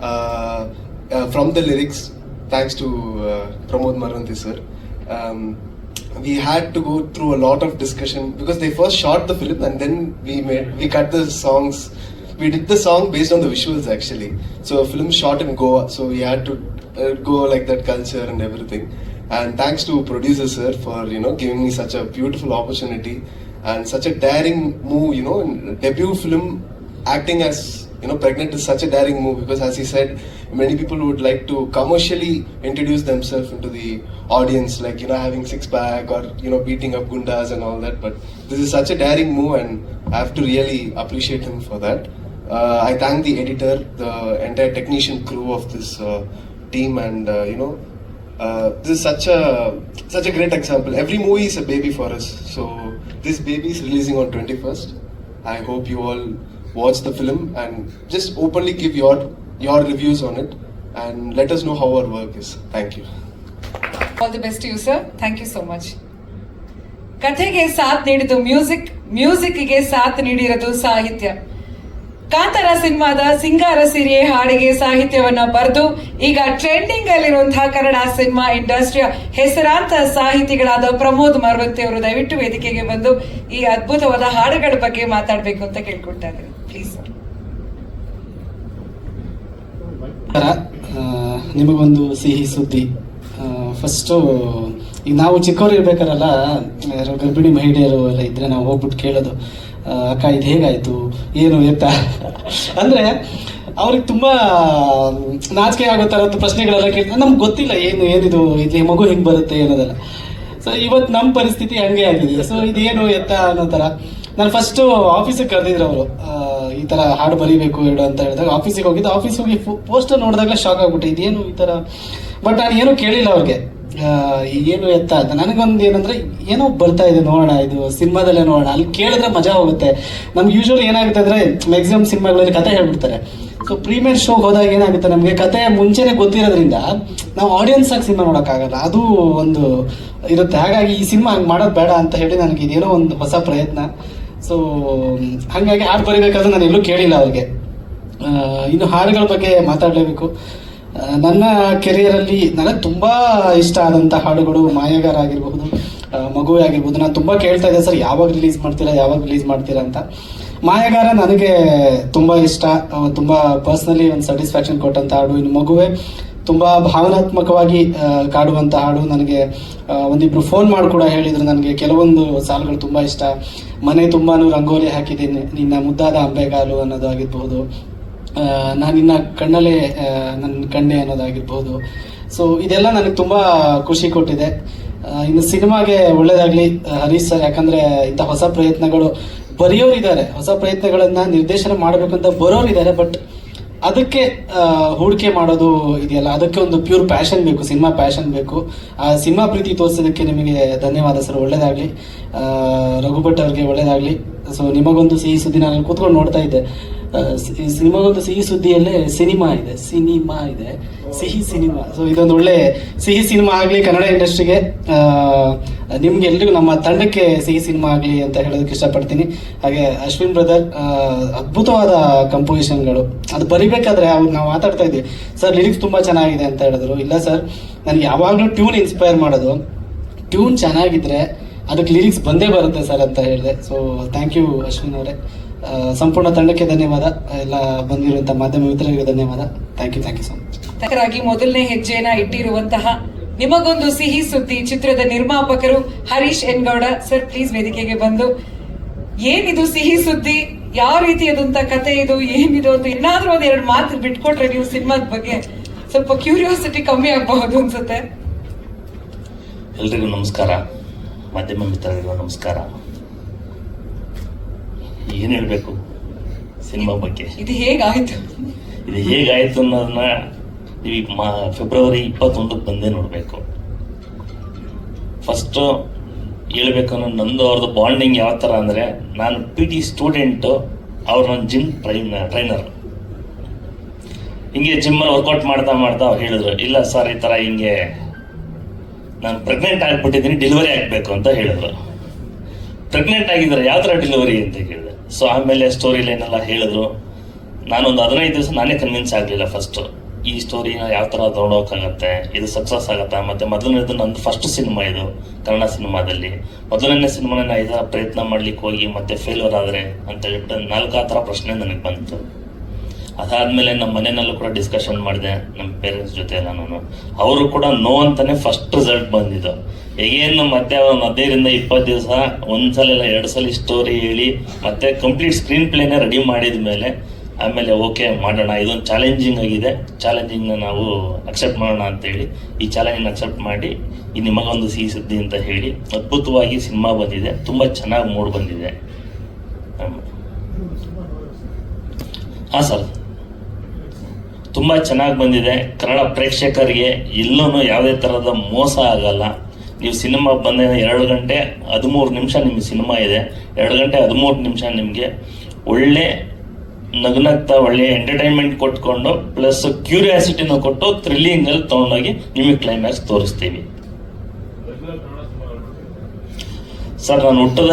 Uh, uh, from the lyrics, thanks to uh, Pramod Maranthi sir. Um, we had to go through a lot of discussion because they first shot the film and then we made we cut the songs we did the song based on the visuals actually so a film shot in goa so we had to uh, go like that culture and everything and thanks to producer sir for you know giving me such a beautiful opportunity and such a daring move you know debut film acting as you know, pregnant is such a daring move because, as he said, many people would like to commercially introduce themselves into the audience, like you know, having six pack or you know, beating up gundas and all that. But this is such a daring move, and I have to really appreciate him for that. Uh, I thank the editor, the entire technician crew of this uh, team, and uh, you know, uh, this is such a such a great example. Every movie is a baby for us. So this baby is releasing on 21st. I hope you all watch the film and just openly give your your reviews on it and let us know how our work is. Thank you.
All best best you, sir thank you so much ಕಥೆಗೆ ಸಾಥ್ ನೀಡಿದ್ದು music ಮ್ಯೂಸಿಕ್ಗೆ ಸಾಥ್ ನೀಡಿರೋದು ಸಾಹಿತ್ಯ ಕಾಂತಾರ ಸಿನಿಮಾದ ಸಿಂಗಾರ ಸಿರಿಯೆ ಹಾಡಿಗೆ ಸಾಹಿತ್ಯವನ್ನ ಬರೆದು ಈಗ ಟ್ರೆಂಡಿಂಗ್ ಅಲ್ಲಿರುವಂತಹ ಕನ್ನಡ ಸಿನಿಮಾ ಇಂಡಸ್ಟ್ರಿಯ ಹೆಸರಾಂತ ಸಾಹಿತಿಗಳಾದ ಪ್ರಮೋದ್ ಮರವಂತಿ ಅವರು ದಯವಿಟ್ಟು ವೇದಿಕೆಗೆ ಬಂದು ಈ ಅದ್ಭುತವಾದ ಹಾಡುಗಳ ಬಗ್ಗೆ ಮಾತಾಡಬೇಕು ಅಂತ ಕೇಳ್ಕೊಳ್ತಾ ಇದ್ದಾರೆ ಪ್ಲೀಸ್
ನಮಸ್ಕಾರ ಆ, ನಿಮಗೊಂದು ಸಿಹಿ ಸುದ್ದಿ. ಫಸ್ಟು ಈಗ ನಾವು ಚಿಕ್ಕವ್ರು ಇರ್ಬೇಕಾರಲ್ಲ, ಯಾರೋ ಗರ್ಭಿಣಿ ಮಹಿಳೆಯರು ಎಲ್ಲ ಇದ್ರೆ ನಾವು ಹೋಗ್ಬಿಟ್ಟು ಕೇಳೋದು ಅಕ್ಕ ಇದು ಹೇಗಾಯ್ತು, ಏನು ಎತ್ತ ಅಂದರೆ, ಅವ್ರಿಗೆ ತುಂಬ, ನಾಚಿಕೆ ಆಗೋ ಪ್ರಶ್ನೆಗಳೆಲ್ಲ ಕೇಳ್ತಾರೆ. ನಮ್ಗೆ ಗೊತ್ತಿಲ್ಲ ಏನು, ಏನಿದು, ಇಲ್ಲಿ ಮಗು ಹೆಂಗೆ ಬರುತ್ತೆ ಅನ್ನೋದೆಲ್ಲ. ಸೊ ಇವತ್ತು ನಮ್ಮ ಪರಿಸ್ಥಿತಿ ಹಂಗೆ ಆಗಿದೆ. ಸೊ ಇದೇನು ಎತ್ತ ಅನ್ನೋ ಥರ. ನಾನು ಫಸ್ಟು ಆಫೀಸಿಗೆ ಕರೆದಿದ್ರು ಅವರು. ಈ ಥರ ಹಾಡು ಬರೀಬೇಕು ಹೇಳು ಅಂತ ಹೇಳಿದಾಗ ಆಫೀಸಿಗೆ ಹೋಗಿದ್ದು. ಆಫೀಸಿಗೆ ಹೋಗಿ ಪೋಸ್ಟರ್ ನೋಡಿದಾಗ ಶಾಕ್ ಆಗ್ಬಿಟ್ಟೆ ಇದೇನು ಈ ಥರ ಬಟ್ ನಾನು ಏನೂ ಕೇಳಿಲ್ಲ ಅವ್ರಿಗೆ. ಏನು ಎತ್ತ ಅಂತ. ನನಗೊಂದು ಏನಂದ್ರೆ, ಏನೋ ಬರ್ತಾ ಇದೆ ನೋಡೋಣ, ಇದು ಸಿನಿಮಾದಲ್ಲೇ ನೋಡೋಣ. ಅಲ್ಲಿ ಕೇಳಿದ್ರೆ ಮಜಾ ಹೋಗುತ್ತೆ. ನಮ್ಗೆ ಯೂಶ್ವಲಿ ಏನಾಗುತ್ತೆ ಅಂದ್ರೆ ಮ್ಯಾಕ್ಸಿಮಮ್ ಸಿನಿಮಾಗಳಲ್ಲಿ ಕತೆ ಹೇಳ್ಬಿಡ್ತಾರೆ. ಸೊ ಪ್ರೀಮಿಯರ್ ಶೋಗೆ ಹೋದಾಗ ಏನಾಗುತ್ತೆ ನಮಗೆ? ಕತೆ ಮುಂಚೆನೆ ಗೊತ್ತಿರೋದ್ರಿಂದ ನಾವು ಆಡಿಯನ್ಸ್ ಆಗಿ ಸಿನಿಮಾ ನೋಡೋಕ್ಕಾಗಲ್ಲ. ಅದು ಒಂದು ಇರುತ್ತೆ. ಹಾಗಾಗಿ ಈ ಸಿನಿಮಾ ಹಂಗೆ ಮಾಡೋದು ಬೇಡ ಅಂತ ಹೇಳಿ ನನಗೆ ಇದೇನೋ ಒಂದು ಹೊಸ ಪ್ರಯತ್ನ. ಸೊ ಹಾಗಾಗಿ ಹಾಡು ಬರೀಬೇಕಾದ್ರೆ ನಾನು ಎಲ್ಲೂ ಕೇಳಿಲ್ಲ ಅವ್ರಿಗೆ. ಇನ್ನು ಹಾಡುಗಳ ಬಗ್ಗೆ ಮಾತಾಡಲೇಬೇಕು. ನನ್ನ ಕೆರಿಯರಲ್ಲಿ ನನಗೆ ತುಂಬ ಇಷ್ಟ ಆದಂಥ ಹಾಡುಗಳು ಮಾಯಾಗಾರ ಆಗಿರಬಹುದು ಮಗುವೆ ಆಗಿರ್ಬೋದು ನಾನು ತುಂಬ ಕೇಳ್ತಾ ಇದ್ದೆ, ಸರ್, ಯಾವಾಗ ರಿಲೀಸ್ ಮಾಡ್ತೀರಾ, ಯಾವಾಗ ರಿಲೀಸ್ ಮಾಡ್ತೀರಾ ಅಂತ. ಮಾಯಗಾರ ನನಗೆ ತುಂಬ ಇಷ್ಟ. ತುಂಬ ಪರ್ಸ್ನಲಿ ಒಂದು ಸ್ಯಾಟಿಸ್ಫ್ಯಾಕ್ಷನ್ ಕೊಟ್ಟಂಥ ಹಾಡು. ಇನ್ನು ಮಗುವೆ ತುಂಬ ಭಾವನಾತ್ಮಕವಾಗಿ ಕಾಡುವಂಥ ಹಾಡು. ನನಗೆ ಒಂದಿಬ್ರು ಫೋನ್ ಮಾಡಿ ಕೂಡ ಹೇಳಿದರು. ನನಗೆ ಕೆಲವೊಂದು ಸಾಲುಗಳು ತುಂಬ ಇಷ್ಟ. ಮನೆ ತುಂಬಾನು ರಂಗೋಲಿ ಹಾಕಿದ್ದೀನಿ ನಿನ್ನ ಮುದ್ದಾದ ಅಂಬೆಗಾಲು ಅನ್ನೋದಾಗಿರ್ಬೋದು. ನಾನಿನ್ನ ಕಣ್ಣಲ್ಲೇ ನನ್ನ ಕಣ್ಣೆ ಅನ್ನೋದಾಗಿರ್ಬೋದು. ಸೊ ಇದೆಲ್ಲ ನನಗೆ ತುಂಬ ಖುಷಿ ಕೊಟ್ಟಿದೆ. ಇನ್ನು ಸಿನಿಮಾಗೆ ಒಳ್ಳೇದಾಗ್ಲಿ ಹರೀಶ್ ಸರ್, ಯಾಕಂದ್ರೆ ಇಂಥ ಹೊಸ ಪ್ರಯತ್ನಗಳು ಬರೆಯೋರಿದ್ದಾರೆ. ಹೊಸ ಪ್ರಯತ್ನಗಳನ್ನ ನಿರ್ದೇಶನ ಮಾಡಬೇಕಂತ ಬರೋರಿದ್ದಾರೆ ಬಟ್ ಅದಕ್ಕೆ ಹೂಡಿಕೆ ಮಾಡೋದು ಇದೆಯಲ್ಲ, ಅದಕ್ಕೆ ಒಂದು ಪ್ಯೂರ್ ಪ್ಯಾಷನ್ ಬೇಕು ಸಿನಿಮಾ ಪ್ಯಾಷನ್ ಬೇಕು. ಆ ಸಿನಿಮಾ ಪ್ರೀತಿ ತೋರಿಸೋದಕ್ಕೆ ನಿಮಗೆ ಧನ್ಯವಾದ ಸರ್, ಒಳ್ಳೇದಾಗಲಿ. ರಘುಭಟ್ ಅವ್ರಿಗೆ ಒಳ್ಳೇದಾಗ್ಲಿ. ಸೊ ನಿಮಗೊಂದು ಸಿಹಿ ಸುದ್ದಿ ನಾನು ಕೂತ್ಕೊಂಡು ನೋಡ್ತಾ ಇದ್ದೆ. ಸಿನಿಮಾಗೊಂದು ಸಿಹಿ ಸುದ್ದಿಯಲ್ಲೇ ಸಿನಿಮಾ ಇದೆ ಸಿನಿಮಾ ಇದೆ. ಸಿಹಿ ಸಿನಿಮಾ. ಸೊ ಇದೊಂದು ಒಳ್ಳೆ ಸಿಹಿ ಸಿನಿಮಾ ಆಗಲಿ ಕನ್ನಡ ಇಂಡಸ್ಟ್ರಿಗೆ. ನಿಮ್ಗೆ ಎಲ್ರಿಗೂ ನಮ್ಮ ತಂಡಕ್ಕೆ ಸಿಹಿ ಸಿನಿಮಾ ಆಗಲಿ ಅಂತ ಹೇಳೋದಕ್ಕೆ ಇಷ್ಟಪಡ್ತೀನಿ. ಹಾಗೆ ಅಶ್ವಿನ್ ಬ್ರದರ್ ಅದ್ಭುತವಾದ ಕಂಪೋಸಿಷನ್ಗಳು ಅದು ಬರಿಬೇಕಾದ್ರೆ ಅವ್ರು ನಾವು ಮಾತಾಡ್ತಾ ಇದ್ವಿ. ಸರ್ ಲಿರಿಕ್ಸ್ ತುಂಬ ಚೆನ್ನಾಗಿದೆ ಅಂತ ಹೇಳಿದ್ರು. ಇಲ್ಲ ಸರ್, ನನಗೆ ಯಾವಾಗಲೂ ಟ್ಯೂನ್ ಇನ್ಸ್ಪೈರ್ ಮಾಡೋದು. ಟ್ಯೂನ್ ಚೆನ್ನಾಗಿದ್ರೆ ಅದಕ್ಕೆ ಲಿರಿಕ್ಸ್ ಬಂದೇ ಬರುತ್ತೆ ಸರ್ ಅಂತ ಹೇಳಿದೆ. ಸೊ ಥ್ಯಾಂಕ್ ಯು ಅಶ್ವಿನ್ ಅವರೇ. ಸಂಪೂರ್ಣ ತಂಡಕ್ಕೆ ಧನ್ಯವಾದ. ಎಲ್ಲ ಬಂದಿರುವಂತಹ ಮಾಧ್ಯಮ ಮಿತ್ರರಿಗೆ ಧನ್ಯವಾದ. Thank you thank you so much
ಮೊದಲನೇ ಹೆಜ್ಜೆನ ಇಟ್ಟಿರುವಂತಹ ನಿಮಗೊಂದು ಸಿಹಿ ಸುದ್ದಿ ಚಿತ್ರದ ನಿರ್ಮಾಪಕರು ಹರೀಶ್ ಎನ್ಗೌಡ ಸರ್ ಪ್ಲೀಸ್ ವೇದಿಕೆಗೆ ಬಂದು ಏನಿದು ಸಿಹಿ ಸುದ್ದಿ? ಯಾವ ರೀತಿಯಾದಂತ ಕತೆ ಇದು? ಏನಿದು ಅಂತ ಏನಾದ್ರೂ ಒಂದ್ ಎರಡು ಮಾತು ಬಿಟ್ಕೊಟ್ರೆ ನೀವು ಸಿನಿಮಾದ ಬಗ್ಗೆ ಸ್ವಲ್ಪ ಕ್ಯೂರಿಯಾಸಿಟಿ ಕಮ್ಮಿ ಆಗಬಹುದು ಅನ್ಸುತ್ತೆ.
ಎಲ್ರಿಗೂ ನಮಸ್ಕಾರ. ಮಾಧ್ಯಮ ಮಿತ್ರರಿಗೂ ನಮಸ್ಕಾರ. ಏನು ಹೇಳಬೇಕು ಸಿನಿಮಾ ಬಗ್ಗೆ?
ಇದು ಹೇಗಾಯ್ತು?
ಇದು ಹೇಗಾಯ್ತು ಅನ್ನೋದನ್ನ ಮಾ, ಫೆಬ್ರವರಿ ಇಪ್ಪತ್ತೊಂದಕ್ಕೆ ಬಂದೇ ನೋಡಬೇಕು. ಫಸ್ಟು ಹೇಳ್ಬೇಕು ಅನ್ನೋ ನಂದು ಅವ್ರದ್ದು ಬಾಂಡಿಂಗ್ ಯಾವ ಥರ ಅಂದರೆ, ನಾನು ಪಿ ಟಿ ಸ್ಟೂಡೆಂಟು ಅವ್ರು ನನ್ನ ಜಿಮ್ ಟ್ರೈನ್ ಟ್ರೈನರ್ ಹಿಂಗೆ ಜಿಮ್ಮಲ್ಲಿ ವರ್ಕೌಟ್ ಮಾಡ್ತಾ ಮಾಡ್ತಾ ಅವ್ರು ಹೇಳಿದ್ರು, ಇಲ್ಲ ಸರ್ ಈ ಥರ ಹಿಂಗೆ ನಾನು ಪ್ರೆಗ್ನೆಂಟ್ ಆಗಿಬಿಟ್ಟಿದ್ದೀನಿ ಡೆಲಿವರಿ ಆಗಬೇಕು ಅಂತ ಹೇಳಿದ್ರು. ಪ್ರೆಗ್ನೆಂಟ್ ಆಗಿದ್ದಾರೆ? ಯಾವ ಥರ ಡೆಲಿವರಿ ಅಂತ ಕೇಳಿದೆ. ಸೊ ಆಮೇಲೆ ಸ್ಟೋರಿ ಲೈನ್ ಎಲ್ಲ ಹೇಳಿದ್ರು. ನಾನೊಂದು ಹದಿನೈದು ದಿವಸ ನಾನೇ ಕನ್ವಿನ್ಸ್ ಆಗಲಿಲ್ಲ ಫಸ್ಟು ಈ ಸ್ಟೋರಿನ ಯಾವ ಥರ ದೊಡ್ಡೋಕ್ಕಾಗತ್ತೆ ಇದು ಸಕ್ಸಸ್ ಆಗುತ್ತಾ? ಮತ್ತು ಮೊದಲನೇದು ನಂದು ಫಸ್ಟ್ ಸಿನಿಮಾ ಇದು, ಕನ್ನಡ ಸಿನಿಮಾದಲ್ಲಿ ಮೊದಲನೇ ಸಿನಿಮಾನ ಐದರ ಪ್ರಯತ್ನ ಮಾಡ್ಲಿಕ್ಕೆ ಹೋಗಿ, ಮತ್ತೆ ಫೇಲ್ಯೂರ್ ಆದರೆ ಅಂತ ಹೇಳ್ಬಿಟ್ಟು ನಾಲ್ಕು ಆ ಥರ ಪ್ರಶ್ನೆ ನನಗೆ ಬಂತು. ಅದಾದ್ಮೇಲೆ ನಮ್ಮ ಮನೆಯಲ್ಲೂ ಕೂಡ ಡಿಸ್ಕಷನ್ ಮಾಡಿದೆ ನಮ್ಮ ಪೇರೆಂಟ್ಸ್ ಜೊತೆ ನಾನು ಅವರು ಕೂಡ ನೋ ಅಂತಲೇ ಫಸ್ಟ್ ರಿಸಲ್ಟ್ ಬಂದಿದ್ದು. ಏನು ಮತ್ತೆ ಒಂದು ಹದಿನೈದರಿಂದ ಇಪ್ಪತ್ತು ದಿವಸ ಒಂದ್ಸಲ ಇಲ್ಲ ಎರಡು ಸಲ ಸ್ಟೋರಿ ಹೇಳಿ, ಮತ್ತೆ ಕಂಪ್ಲೀಟ್ ಸ್ಕ್ರೀನ್ ಪ್ಲೇನೇ ರೆಡಿ ಮಾಡಿದ ಮೇಲೆ ಆಮೇಲೆ ಓಕೆ ಮಾಡೋಣ, ಇದೊಂದು ಚಾಲೆಂಜಿಂಗ್ ಆಗಿದೆ. ಚಾಲೆಂಜಿಂಗ್ನ ನಾವು ಅಕ್ಸೆಪ್ಟ್ ಮಾಡೋಣ ಅಂತೇಳಿ. ಈ ಚಾಲೆಂಜನ್ನು ಅಕ್ಸೆಪ್ಟ್ ಮಾಡಿ, ಈ ನಿಮಗೊಂದು ಸಿಹಿ ಸುದ್ದಿ ಅಂತ ಹೇಳಿ, ಅದ್ಭುತವಾಗಿ ಸಿನಿಮಾ ಬಂದಿದೆ. ತುಂಬ ಚೆನ್ನಾಗಿ ಮೂಡ್ ಬಂದಿದೆ. ಹಾಂ ಸರ್ ತುಂಬ ಚೆನ್ನಾಗಿ ಬಂದಿದೆ. ಕನ್ನಡ ಪ್ರೇಕ್ಷಕರಿಗೆ ಎಲ್ಲೂ ಯಾವುದೇ ಥರದ ಮೋಸ ಆಗಲ್ಲ. ನೀವು ಸಿನಿಮಾ ಬಂದ ಎರಡು ಗಂಟೆ ಹದಿಮೂರು ನಿಮಿಷ ನಿಮಗೆ ಸಿನಿಮಾ ಇದೆ. ಎರಡು ಗಂಟೆ ಹದಿಮೂರು ನಿಮಿಷ ನಿಮಗೆ ಒಳ್ಳೆ ನಗ್ನಗ್ತಾ ಒಳ್ಳೆ ಎಂಟರ್ಟೈನ್ಮೆಂಟ್ ಕೊಟ್ಕೊಂಡು ಪ್ಲಸ್ ಕ್ಯೂರಿಯಾಸಿಟಿನ ಕೊಟ್ಟು ಥ್ರಿಲ್ಲಿಂಗಲ್ಲಿ ತಗೊಂಡೋಗಿ ನಿಮಗೆ ಕ್ಲೈಮ್ಯಾಕ್ಸ್ ತೋರಿಸ್ತೀವಿ. ಸರ್, ನಾನು ಹುಟ್ಟದ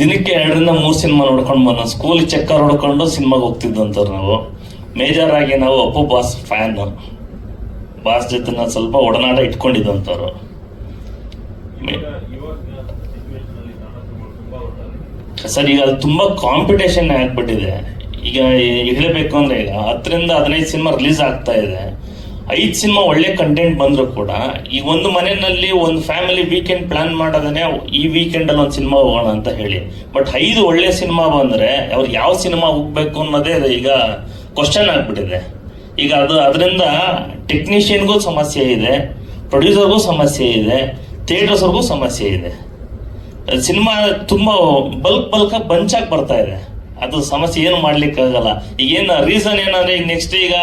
ದಿನಕ್ಕೆ ಎರಡರಿಂದ ಮೂರು ಸಿನಿಮಾ ನೋಡ್ಕೊಂಡು ಬಂದ ಸ್ಕೂಲ್ ಚಕ್ಕರ್ ಹೊಡ್ಕೊಂಡು ಸಿನಿಮಾಗೆ ಹೋಗ್ತಿದ್ದಂತಾರೆ ನಾವು. ಮೇಜರ್ ಆಗಿ ನಾವು ಅಪ್ಪು ಬಾಸ್ ಫ್ಯಾನ್ ಬಾಸ್ ಜೊತೆ ಸ್ವಲ್ಪ ಒಡನಾಟ ಇಟ್ಕೊಂಡಿದ್ದಂಥವ್ರು ಸರ್, ಈಗ ಅದು ತುಂಬ ಕಾಂಪಿಟೇಷನ್ ಆಗ್ಬಿಟ್ಟಿದೆ. ಈಗ ಹೇಳಬೇಕು ಅಂದ್ರೆ ಈಗ ಹತ್ತರಿಂದ ಹದಿನೈದು ಸಿನಿಮಾ ರಿಲೀಸ್ ಆಗ್ತಾ ಇದೆ. ಐದು ಸಿನಿಮಾ ಒಳ್ಳೆ ಕಂಟೆಂಟ್ ಬಂದರೂ ಕೂಡ ಈ ಒಂದು ಮನೆಯಲ್ಲಿ ಒಂದು ಫ್ಯಾಮಿಲಿ ವೀಕೆಂಡ್ ಪ್ಲಾನ್ ಮಾಡೋದನ್ನೇ ಈ ವೀಕೆಂಡಲ್ಲಿ ಒಂದು ಸಿನಿಮಾ ಹೋಗೋಣ ಅಂತ ಹೇಳಿ. ಬಟ್ ಐದು ಒಳ್ಳೆ ಸಿನಿಮಾ ಬಂದರೆ ಅವ್ರು ಯಾವ ಸಿನಿಮಾ ಹೋಗ್ಬೇಕು ಅನ್ನೋದೇ ಈಗ ಕ್ವಶನ್ ಆಗಿಬಿಟ್ಟಿದೆ. ಈಗ ಅದು ಅದರಿಂದ ಟೆಕ್ನಿಷಿಯನ್ಗೂ ಸಮಸ್ಯೆ ಇದೆ ಪ್ರೊಡ್ಯೂಸರ್ಗೂ ಸಮಸ್ಯೆ ಇದೆ ಥಿಯೇಟರ್ಸ್ವ್ರಿಗೂ ಸಮಸ್ಯೆ ಇದೆ. ಸಿನಿಮಾ ತುಂಬ ಬಲ್ಕ್ ಬಲ್ಕ್ ಬಂಚಾಗಿ ಬರ್ತಾ ಇದೆ. ಅದು ಸಮಸ್ಯೆ ಏನು ಮಾಡ್ಲಿಕ್ಕಾಗಲ್ಲ ಈಗ ಏನು ರೀಸನ್ ಏನಂದ್ರೆ ಈಗ ನೆಕ್ಸ್ಟ್ ಈಗ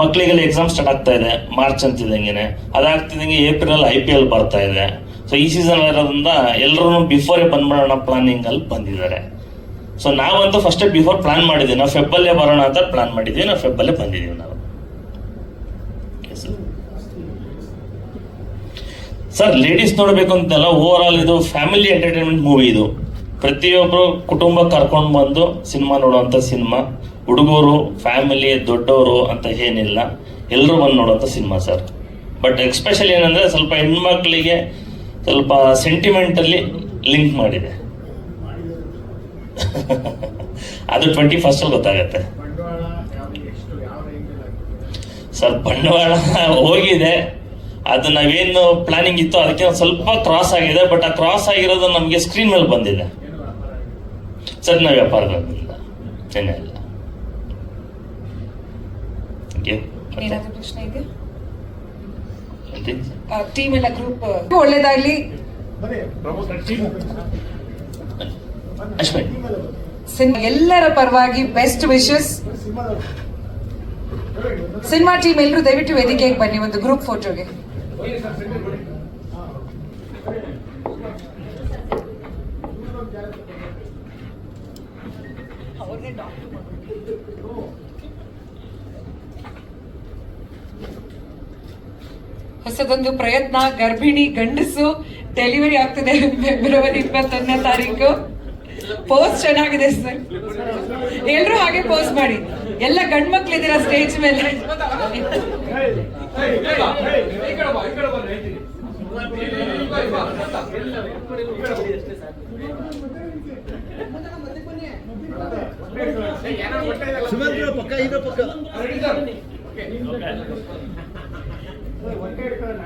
ಮಕ್ಕಳಿಗೆಲ್ಲ ಎಕ್ಸಾಮ್ ಸ್ಟಾರ್ಟ್ ಆಗ್ತಾ ಇದೆ. ಮಾರ್ಚ್ ಅಂತಿದ್ದಂಗೆ ಅದಾಗ್ತಿದ್ದಂಗೆ ಏಪ್ರಿಲ್ ಐ ಪಿ ಎಲ್ ಬರ್ತಾ ಇದೆ. ಸೊ ಈ ಸೀಸನ್ ಇರೋದ್ರಿಂದ ಎಲ್ಲರೂ ಬಿಫೋರೇ ಬಂದ್ಬಿಡೋಣ ಪ್ಲಾನಿಂಗ್ ಅಲ್ಲಿ ಬಂದಿದ್ದಾರೆ. ಸೊ ನಾವಂತೂ ಫಸ್ಟೇ ಬಿಫೋರ್ ಪ್ಲಾನ್ ಮಾಡಿದ್ವಿ. ನಾವು ಫೆಬ್ಬಲ್ಲೇ ಬರೋಣ ಅಂತ ಪ್ಲಾನ್ ಮಾಡಿದ್ವಿ. ನಾವು ಫೆಬ್ಬಲ್ಲೇ ಬಂದಿದ್ದೀವಿ ನಾವು. ಸರ್ ಲೇಡೀಸ್ ನೋಡಬೇಕು ಅಂತೆಲ್ಲ ಓವರ್ ಆಲ್ ಇದು ಫ್ಯಾಮಿಲಿ ಎಂಟರ್ಟೈನ್ಮೆಂಟ್ ಮೂವಿ ಇದು. ಪ್ರತಿಯೊಬ್ಬರು ಕುಟುಂಬ ಕರ್ಕೊಂಡು ಬಂದು ಸಿನಿಮಾ ನೋಡುವಂತ ಸಿನಿಮಾ. ಹುಡುಗರು ಫ್ಯಾಮಿಲಿ ದೊಡ್ಡವರು ಅಂತ ಏನಿಲ್ಲ. ಎಲ್ಲರೂ ಬಂದು ನೋಡುವಂತ ಸಿನಿಮಾ ಸರ್. ಬಟ್ ಎಕ್ಸ್ಪೆಷಲಿ ಏನಂದ್ರೆ ಸ್ವಲ್ಪ ಹೆಣ್ಮಕ್ಳಿಗೆ ಸ್ವಲ್ಪ ಸೆಂಟಿಮೆಂಟಲ್ಲಿ ಲಿಂಕ್ ಮಾಡಿದೆ. ಅದು ಟ್ವೆಂಟಿ ಫಸ್ಟಲ್ಲಿ ಗೊತ್ತಾಗತ್ತೆ. ಸರ್, ಬಂಡವಾಳ ಹೋಗಿದೆ. ಅದು ನಾವೇನು ಪ್ಲಾನಿಂಗ್ ಇತ್ತು ಅದಕ್ಕೆ ಸ್ವಲ್ಪ ಕ್ರಾಸ್ ಆಗಿದೆ. ಬಟ್ ಆ ಕ್ರಾಸ್ ಆಗಿರೋದು ನಮಗೆ ಸ್ಕ್ರೀನ್ ಮೇಲೆ ಬಂದಿದೆ. ಸರ್ ನಾವು ವ್ಯಾಪಾರದಿಂದ ಏನೇ ಇಲ್ಲ Okay.
ಪ್ರಶ್ನೆ ಇದೆ?
ಮತ್ತೆ?
ಟೀಮ್ ಎಲ್ಲ ಗ್ರೂಪ್ ಒಳ್ಳೇದಾಗ್ಲಿ. ಎಲ್ಲರ ಪರವಾಗಿ ಬೆಸ್ಟ್ ವಿಶಸ್ ಸಿನಿಮಾ ಟೀಮ್ ಎಲ್ಲರೂ ದಯವಿಟ್ಟು ವೇದಿಕೆಗೆ ಬನ್ನಿ ಒಂದು ಗ್ರೂಪ್ ಫೋಟೋಗೆ ಹೊಸದೊಂದು ಪ್ರಯತ್ನ ಗರ್ಭಿಣಿ ಗಂಡಸು ಡೆಲಿವರಿ ಆಗ್ತದೆ ಫೆಬ್ರವರಿ ಇಪ್ಪತ್ತೊಂದನೇ ತಾರೀಕು. ಪೋಸ್ಟ್ ಚೆನ್ನಾಗಿದೆ ಸರ್. ಎಲ್ರು ಹಾಗೆ ಪೋಸ್ಟ್ ಮಾಡಿ. ಎಲ್ಲ ಗಂಡ್ ಮಕ್ಳಿದ್ದೀರಾ ಸ್ಟೇಜ್ ಮೇಲೆ
ಹೊಟ್ಟೆ ಹಿಡ್ಕೊಳ್ಳೋಣ